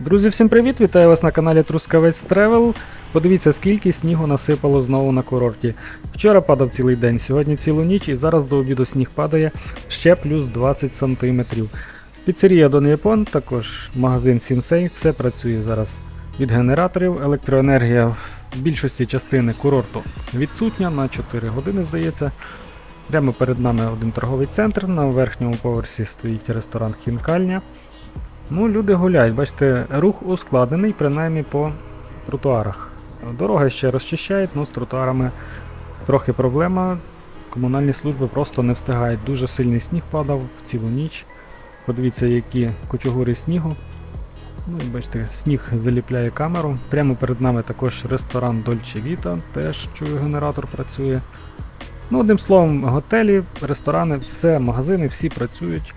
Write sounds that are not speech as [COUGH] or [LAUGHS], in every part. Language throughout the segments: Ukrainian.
Друзі, всім привіт! Вітаю вас на каналі Трускавець Тревел. Подивіться, скільки снігу насипало знову на курорті. Вчора падав цілий день, сьогодні цілу ніч і зараз до обіду сніг падає ще плюс 20 см. Піцерія Дон Япон, також магазин Сінсей, все працює зараз від генераторів. Електроенергія в більшості частини курорту відсутня на 4 години, здається. Прямо перед нами один торговий центр. На верхньому поверсі стоїть ресторан Хінкальня. Ну, люди гуляють, бачите, рух ускладнений, принаймні по тротуарах. Дороги ще розчищають, ну з тротуарами трохи проблема. Комунальні служби просто не встигають. Дуже сильний сніг падав цілу ніч. Подивіться, які кучугури снігу. Ну бачите, сніг заліпляє камеру. Прямо перед нами також ресторан Dolce Vita, теж чую, генератор працює. Ну, одним словом, готелі, ресторани, все, магазини, всі працюють.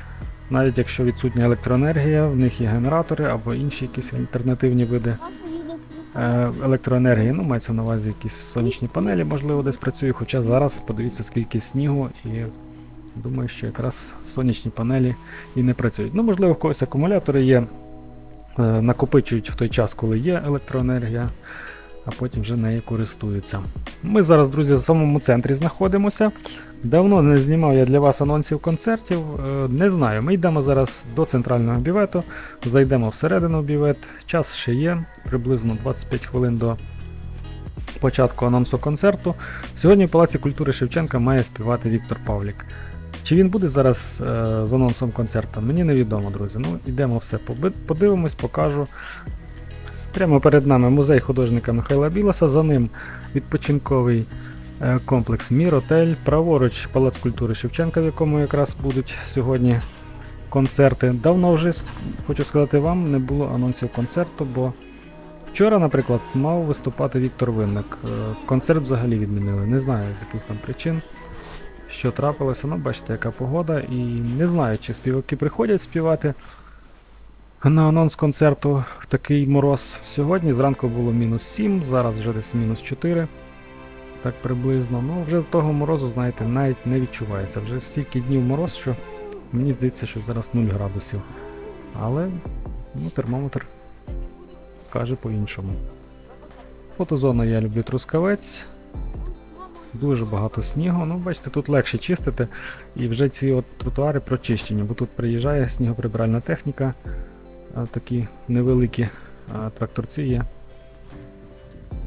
Навіть якщо відсутня електроенергія, в них є генератори або інші якісь альтернативні види е, електроенергії. Ну, мається на увазі якісь сонячні панелі, можливо, десь працює. Хоча зараз подивіться, скільки снігу, і думаю, що якраз сонячні панелі і не працюють. Ну, можливо, в когось акумулятори є, е, накопичують в той час, коли є електроенергія, а потім вже нею користуються. Ми зараз, друзі, в самому центрі знаходимося. Давно не знімав я для вас анонсів концертів. е, Не знаю. Ми йдемо зараз до центрального бювету, зайдемо всередину в бювет. Час ще є, приблизно 25 хвилин до початку анонсу концерту. Сьогодні в Палаці культури Шевченка має співати Віктор Павлік. Чи він буде зараз е, з анонсом концерту? Мені невідомо, друзі. Ну, йдемо все, подивимось, покажу. Прямо перед нами музей художника Михайла Білоса, за ним відпочинковий е, комплекс Міротель, праворуч Палац культури Шевченка, в якому якраз будуть сьогодні концерти. Давно вже, хочу сказати вам, не було анонсів концерту, бо вчора, наприклад, мав виступати Віктор Винник. Е, Концерт взагалі відмінили. Не знаю, з яких там причин. Що трапилося, ну бачите, яка погода, і не знаю, чи співаки приходять співати на анонс концерту в такий мороз. Сьогодні зранку було мінус 7, зараз вже десь мінус 4. Так приблизно. Ну, вже того морозу, знаєте, навіть не відчувається. Вже стільки днів мороз, що мені здається, що зараз 0 градусів. Але ну, термометр каже по-іншому. Фотозона я люблю трускавець. Дуже багато снігу. Ну, бачите, тут легше чистити. І вже ці от тротуари прочищені, бо тут приїжджає снігоприбиральна техніка. Такі невеликі тракторці є,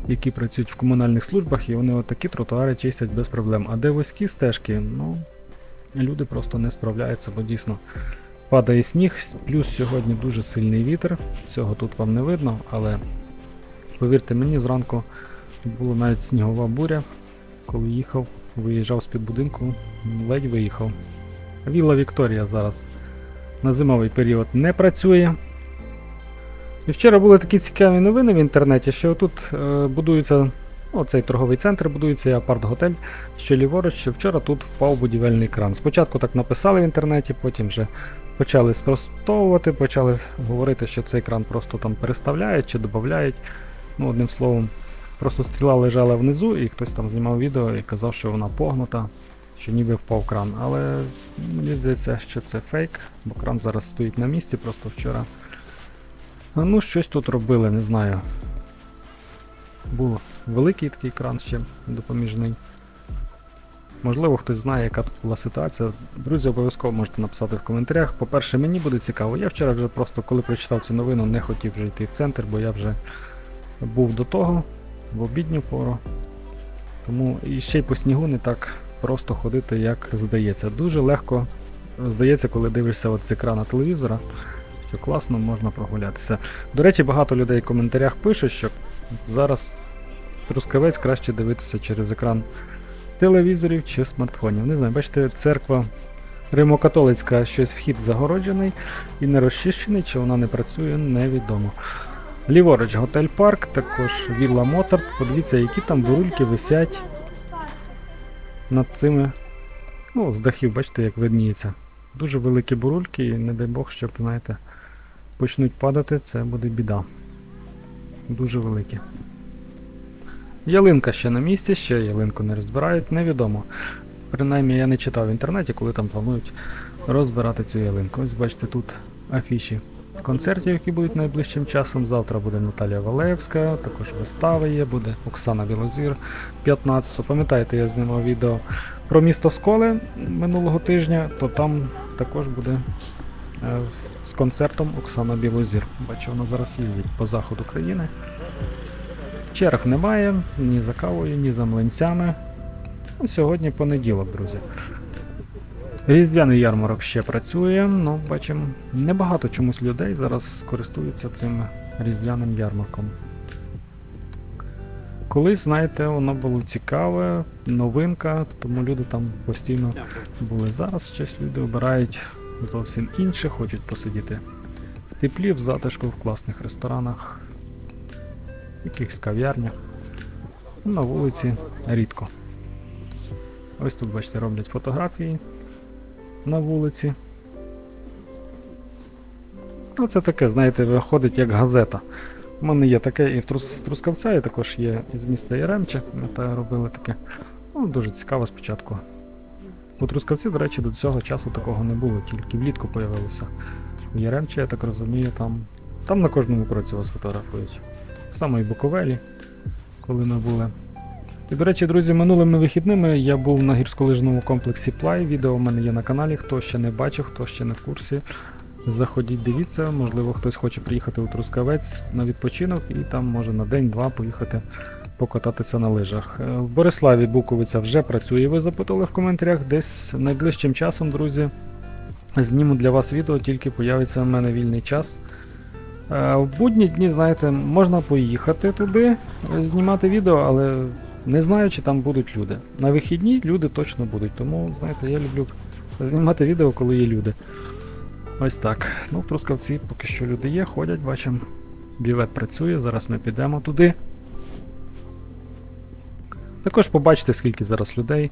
які працюють в комунальних службах, і вони от такі тротуари чистять без проблем. А де вузькі стежки, ну, люди просто не справляються, бо дійсно падає сніг, плюс сьогодні дуже сильний вітер. Цього тут вам не видно, але повірте мені, зранку була навіть снігова буря, коли їхав, виїжджав з-під будинку, ледь виїхав. Вілла Вікторія зараз на зимовий період не працює. І вчора були такі цікаві новини в інтернеті, що тут е, будується, ну, цей торговий центр будується, і апарт-готель, що ліворуч, що вчора тут впав будівельний кран. Спочатку так написали в інтернеті, потім вже почали спростовувати, почали говорити, що цей кран просто там переставляють чи додають. Ну, одним словом, просто стріла лежала внизу, і хтось там знімав відео і казав, що вона погнута, що ніби впав кран. Але мені здається, що це фейк, бо кран зараз стоїть на місці, просто вчора. Ну, щось тут робили, не знаю. Був великий такий кран ще допоміжний. Можливо, хтось знає, яка тут була ситуація. Друзі, обов'язково можете написати в коментарях. По-перше, мені буде цікаво. Я вчора вже просто, коли прочитав цю новину, не хотів вже йти в центр, бо я вже був до того, в обідню пору. Тому і ще й по снігу не так просто ходити, як здається. Дуже легко здається, коли дивишся от з екрана телевізора, що класно можна прогулятися. До речі, багато людей в коментарях пишуть, що зараз трускавець краще дивитися через екран телевізорів чи смартфонів. Не знаю, бачите, церква Римокатолицька, щось вхід загороджений і не розчищений, чи вона не працює, невідомо. Ліворуч, готель парк, також Вілла Моцарт. Подивіться, які там бурульки висять над цими. Ну, з дахів, бачите, як видніється. Дуже великі бурульки, і не дай Бог, щоб, знаєте, почнуть падати, це буде біда. Дуже великі. Ялинка ще на місці, ще ялинку не розбирають, невідомо. Принаймні я не читав в інтернеті, коли там планують розбирати цю ялинку. Ось бачите, тут афіші концертів, які будуть найближчим часом. Завтра буде Наталія Валеєвська, також вистава є, буде Оксана Білозір 15. Пам'ятаєте, я знімав відео про місто Сколи минулого тижня, то там також буде з концертом Оксана Білозір. Бачу, вона зараз їздить по заходу країни. Черг немає ні за кавою, ні за млинцями. Ну, сьогодні понеділок, друзі. Різдвяний ярмарок ще працює, ну бачимо, небагато чомусь людей зараз користуються цим різдвяним ярмарком. Колись, знаєте, воно було цікаве, новинка, тому люди там постійно були. Зараз щось люди обирають зовсім інше, хочуть посидіти в теплі, в затишку, в класних ресторанах, в якихось кав'ярнях. На вулиці рідко. Ось тут, бачите, роблять фотографії на вулиці. Ну, це таке, знаєте, виходить як газета. У мене є таке і в Трус, Трускавця, і також є із міста Яремче, пам'ятаю, робили таке. Ну, дуже цікаво спочатку. У Трускавці, до речі, до цього часу такого не було, тільки влітку появилося. В Яремче, я так розумію, там, там на кожному кроці вас фотографують. Саме і Буковелі, коли ми були. І, до речі, друзі, минулими вихідними я був на гірськолижному комплексі Плай. Відео у мене є на каналі. Хто ще не бачив, хто ще не в курсі. Заходіть, дивіться, можливо, хтось хоче приїхати у Трускавець на відпочинок і там може на день-два поїхати покататися на лижах. Е, В Бориславі Буковиця вже працює, ви запитали в коментарях. Десь найближчим часом, друзі, зніму для вас відео, тільки появиться в мене вільний час. Е, В будні дні, знаєте, можна поїхати туди, е, знімати відео, але не знаю, чи там будуть люди. На вихідні люди точно будуть, тому, знаєте, я люблю знімати відео, коли є люди. Ось так. Ну, в Трускавці поки що люди є, ходять, бачимо. Бівет працює, зараз ми підемо туди. Також побачите, скільки зараз людей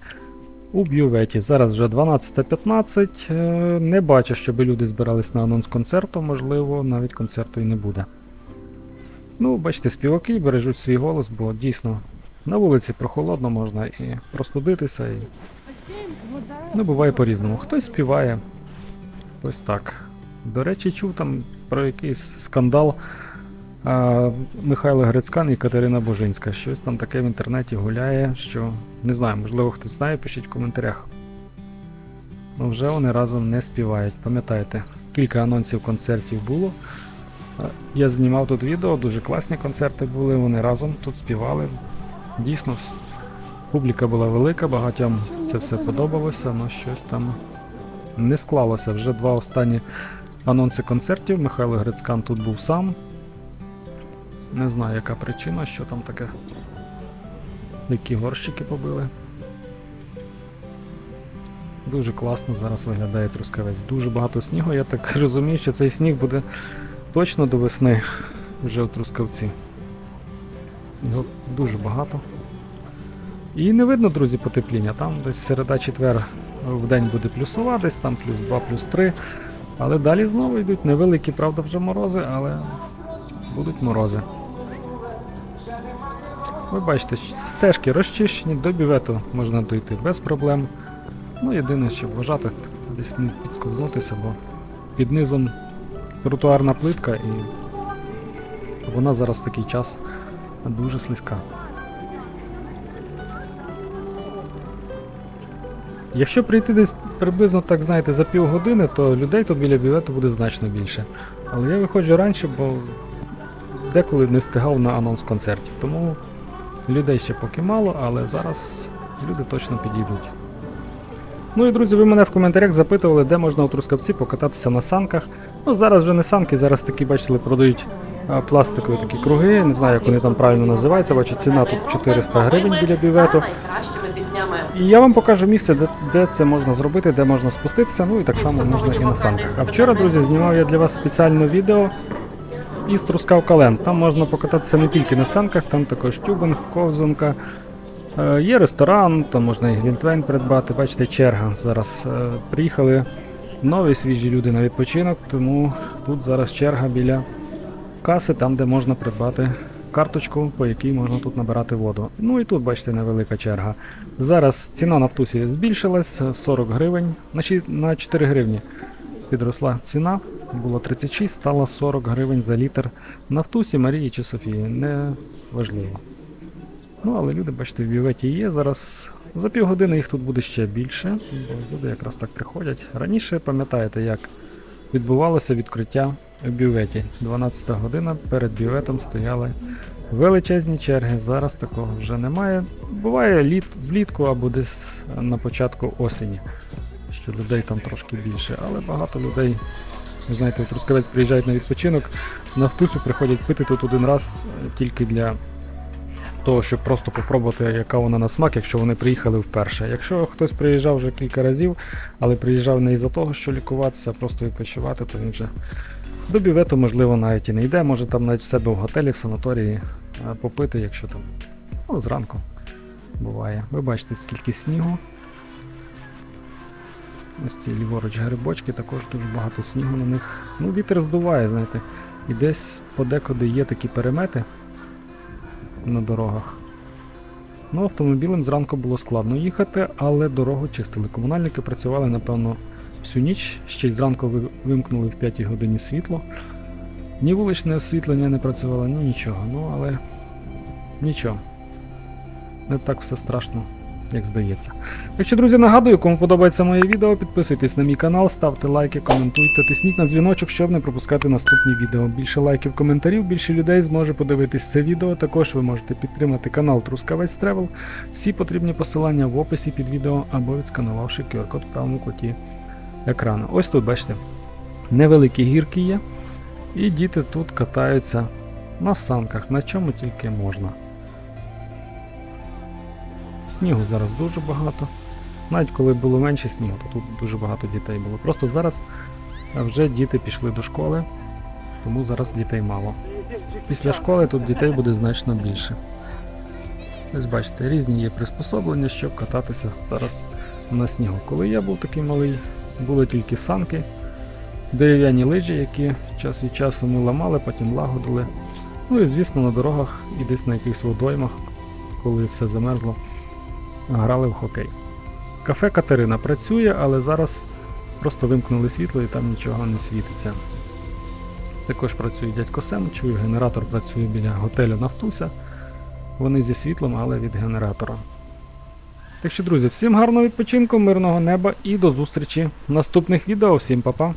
у бюветі. Зараз вже 12.15. Е, Не бачу, щоб люди збирались на анонс концерту, можливо, навіть концерту і не буде. Ну, бачите, співаки бережуть свій голос, бо дійсно на вулиці прохолодно можна і простудитися, і ну, буває по-різному. Хтось співає, хтось так. До речі, чув там про якийсь скандал а, Михайло Грицькан і Катерина Божинська. Щось там таке в інтернеті гуляє, що не знаю, можливо хтось знає, пишіть в коментарях. Ну вже вони разом не співають. Пам'ятаєте, кілька анонсів концертів було. Я знімав тут відео, дуже класні концерти були, вони разом тут співали. Дійсно, публіка була велика, багатьом це все подобалося, але щось там не склалося. Вже два останні анонси концертів. Михайло Грицькан тут був сам. Не знаю, яка причина, що там таке. Які горщики побили. Дуже класно зараз виглядає трускавець. Дуже багато снігу. Я так [LAUGHS] розумію, що цей сніг буде точно до весни вже у трускавці. Його дуже багато. І не видно, друзі, потепління. Там десь середа четвер в день буде плюсова, десь там плюс 2, плюс 3. Але далі знову йдуть невеликі, правда, вже морози, але будуть морози. Ви бачите, стежки розчищені, до бювету можна дойти без проблем. Ну, єдине, що вважати, десь не підсковзнутися, бо під низом тротуарна плитка і вона зараз в такий час дуже слизька. Якщо прийти десь приблизно так, знаєте, за півгодини, то людей тут біля бювету буде значно більше. Але я виходжу раніше, бо деколи не встигав на анонс концертів. Тому людей ще поки мало, але зараз люди точно підійдуть. Ну і друзі, ви мене в коментарях запитували, де можна у Трускавці покататися на санках. Ну зараз вже не санки, зараз такі, бачили, продають пластикові такі круги. Не знаю, як вони там правильно називаються. Бачу, ціна тут 400 гривень біля бювету. І я вам покажу місце, де, де це можна зробити, де можна спуститися, ну і так само можна і на санках. А вчора, друзі, знімав я для вас спеціальне відео із Трускавка Ленд. Там можна покататися не тільки на санках, там також тюбинг, ковзанка. Е, є ресторан, там можна і глінтвейн придбати. Бачите, черга. Зараз е, приїхали нові свіжі люди на відпочинок, тому тут зараз черга біля каси, там де можна придбати карточку, по якій можна тут набирати воду. Ну і тут, бачите, невелика черга. Зараз ціна на втусі збільшилась 40 гривень, на 4 гривні підросла ціна. Було 36, стало 40 гривень за літр Нафтусі, Марії чи Софії. Не важливо. Ну, але люди, бачите, в бюветі є. Зараз за півгодини їх тут буде ще більше, бо люди якраз так приходять. Раніше пам'ятаєте, як відбувалося відкриття в бюветі. 12 година перед бюветом стояли величезні черги. Зараз такого вже немає. Буває літ, влітку або десь на початку осені, що людей там трошки більше, але багато людей. Знаєте, в Трускавець приїжджають на відпочинок, на втусю приходять пити тут один раз е, тільки для того, щоб просто попробувати, яка вона на смак, якщо вони приїхали вперше. Якщо хтось приїжджав вже кілька разів, але приїжджав не із-за того, що лікуватися, а просто відпочивати, то він вже до бювету, можливо, навіть і не йде, може там навіть в себе в готелі, в санаторії е, попити, якщо там ну, зранку буває. Ви бачите, скільки снігу. Ось ці ліворуч грибочки, також дуже багато снігу на них. Ну, вітер здуває, знаєте. І десь подекуди є такі перемети на дорогах. Ну, автомобілем зранку було складно їхати, але дорогу чистили. Комунальники працювали, напевно, всю ніч, ще й зранку вимкнули в 5 годині світло. Ні вуличне освітлення не працювало, ні нічого. Ну, але нічого. Не так все страшно, як здається. Так що, друзі, нагадую, кому подобається моє відео, підписуйтесь на мій канал, ставте лайки, коментуйте, тисніть на дзвіночок, щоб не пропускати наступні відео. Більше лайків, коментарів, більше людей зможе подивитись це відео. Також ви можете підтримати канал Трускавець Тревел. Всі потрібні посилання в описі під відео або відсканувавши QR-код в правому куті екрану. Ось тут, бачите, невеликі гірки є, і діти тут катаються на санках, на чому тільки можна. Снігу зараз дуже багато. Навіть коли було менше снігу, то тут дуже багато дітей було. Просто зараз вже діти пішли до школи, тому зараз дітей мало. Після школи тут дітей буде значно більше. Ось бачите, різні є приспособлення, щоб кататися зараз на снігу. Коли я був такий малий, були тільки санки, дерев'яні лижі, які час від часу ми ламали, потім лагодили. Ну і звісно на дорогах і десь на якихось водоймах, коли все замерзло, грали в хокей. Кафе Катерина працює, але зараз просто вимкнули світло і там нічого не світиться. Також працює дядько Сем, чую, генератор працює біля готелю Нафтуся. Вони зі світлом, але від генератора. Так що, друзі, всім гарного відпочинку, мирного неба і до зустрічі в наступних відео. Всім па-па!